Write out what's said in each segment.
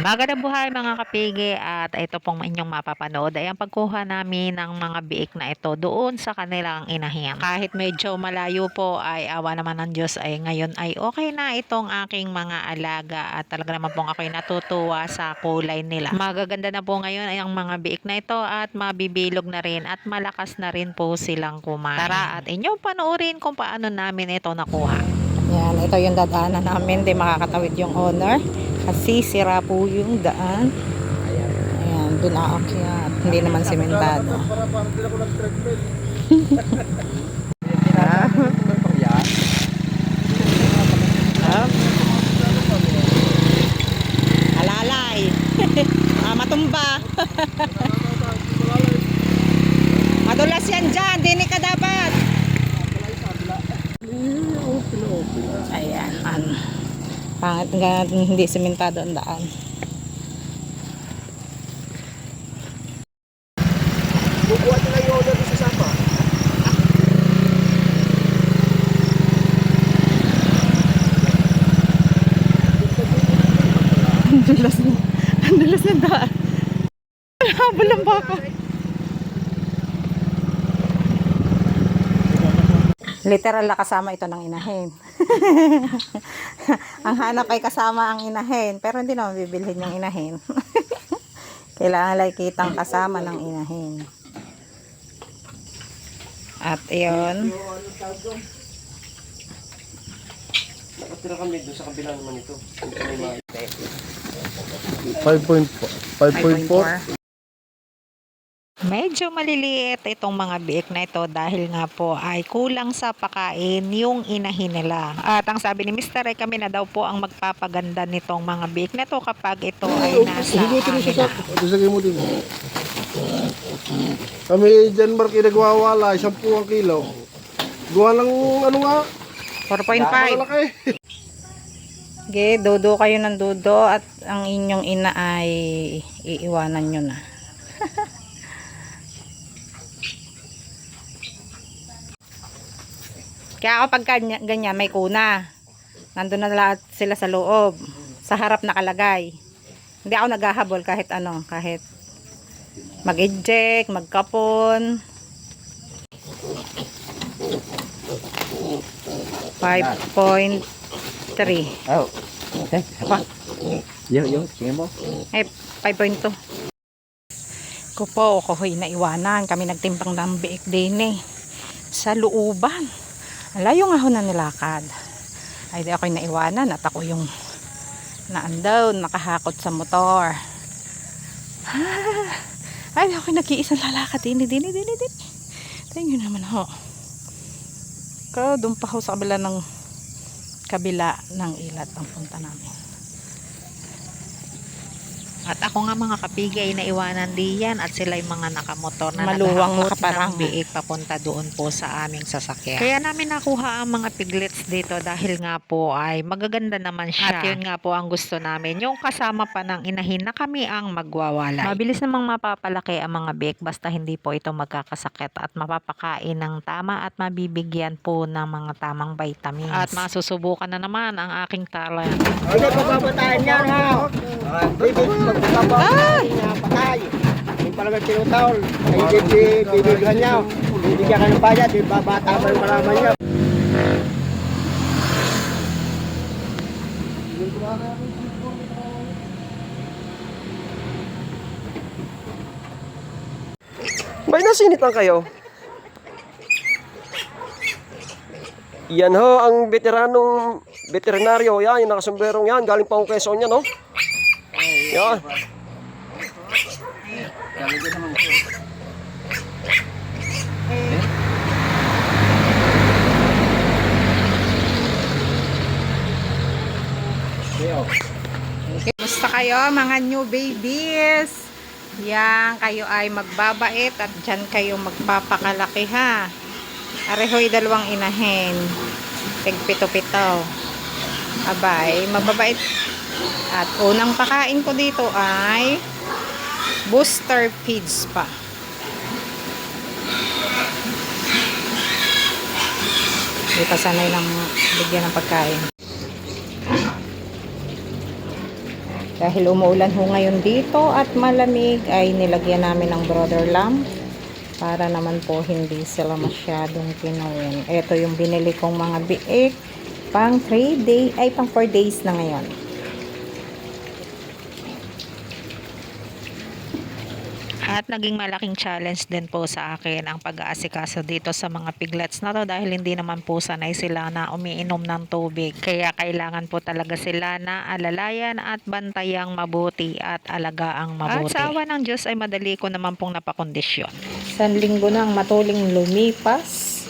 Magandang buhay mga kapigi at ito pong inyong mapapanood ay ang pagkuha namin ng mga biik na ito doon sa kanilang inahin. Kahit medyo malayo po ay awa naman ng Diyos ay ngayon ay okay na itong aking mga alaga at talaga naman pong ako'y natutuwa sa kulay nila. Magaganda na po ngayon ay ang mga biik na ito at mabibilog na rin at malakas na rin po silang kumain. Tara at inyong panoorin kung paano namin ito nakuha. Yan, ito yung dadaanan namin. Di makakatawid yung owner. Kasi sira po yung daan. Ayan, dun aakyat. Hindi naman sementado. Alalay. ah, matumba. Madulas yan dyan. Dini ka dapat. Ayan, ano. Pangit nga hindi sementado ang daan. Bubuhat nila yung order sa Sapa. Ang dulas na. Ang dulas ng daan. Habol ang baka. Literal na kasama ito ng inahin. ang hanap ay kasama ang inahin. Pero hindi naman bibilhin yung inahin. Kailangan lang kitang kasama ng inahin. At iyon. Nakatira kami doon sa kabila naman ito. Ito may mga 5.4. Medyo maliliit itong mga biik na ito dahil nga po ay kulang sa pakain yung inahin nila. At ang sabi ni Mr. ay kami na daw po ang magpapaganda nitong mga biik na ito kapag ito ay nasa amin na. Ito sa mo din. Kami dyan Mark nagwawala, 10 ang kilo. Gawa ng ano nga, 4.5. malaki. Okay, dodo kayo ng dodo at ang inyong ina ay iiwanan nyo na. Kaya kapag kanya- ganyan, may kuna. Nandun na lahat sila sa loob. Sa harap nakalagay. Hindi ako naghahabol kahit ano, kahit mag-eject, magkapon. 5.3 Oh. Okay. Yo, yo, tingin mo. Ay, 5.2. Ko po, kuhoy na iwanan. Kami nagtimpang ng biik din eh. Sa looban. Layo nga ho na nilakad. Ay, di ako'y naiwanan at ako yung naandaw, nakahakot sa motor. Ay, di ako'y nag-iisang lalakad. Dini, dini, dini, dini. Tingnan nyo naman ho. Ko, doon pa ho sa kabila ng kabila ng ilat ang punta namin. At ako nga mga kapigi ay naiwanan diyan at sila yung mga nakamotor na Maluwang nakaparang. ng biik papunta doon po sa aming sasakyan. Kaya namin nakuha ang mga piglets dito dahil nga po ay magaganda naman siya. At yun nga po ang gusto namin, yung kasama pa ng inahin na kami ang magwawalay. Mabilis namang mapapalaki ang mga biik basta hindi po ito magkakasakit at mapapakain ng tama at mabibigyan po ng mga tamang vitamins. At masusubukan na naman ang aking talent. Ano papapataan niya ha? Niya, patay. Yung pala may tinutawal. Ay, bibigyan niya. Bibigyan ng bayad, di ba? Bata pa yung malaman niya. May nasinitan kayo? Yan ho, ang veteranong veterinaryo, yan, yung nakasomberong yan, galing pa ang Quezon yan, no? Yan. Gusto kayo mga new babies? Yan, kayo ay magbabait at dyan kayo magpapakalaki ha. Arehoy dalawang inahin. Tigpito-pito. Abay, mababait. At unang pakain ko dito ay booster feeds pa. Hindi pa sanay ng bigyan ng pagkain. Dahil umuulan ho ngayon dito at malamig ay nilagyan namin ng brother lamp para naman po hindi sila masyadong kinuwin. Ito yung binili kong mga biik pang 3 day ay pang 4 days na ngayon. At naging malaking challenge din po sa akin ang pag-aasikaso dito sa mga piglets na to dahil hindi naman po sanay sila na umiinom ng tubig. Kaya kailangan po talaga sila na alalayan at bantayang mabuti at alagaang mabuti. At sa awa ng Diyos ay madali ko naman pong napakondisyon. San linggo na ang matuling lumipas.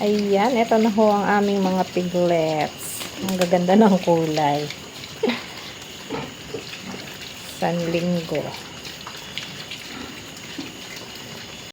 Ayan, ito na ho ang aming mga piglets. Ang gaganda ng kulay. San linggo.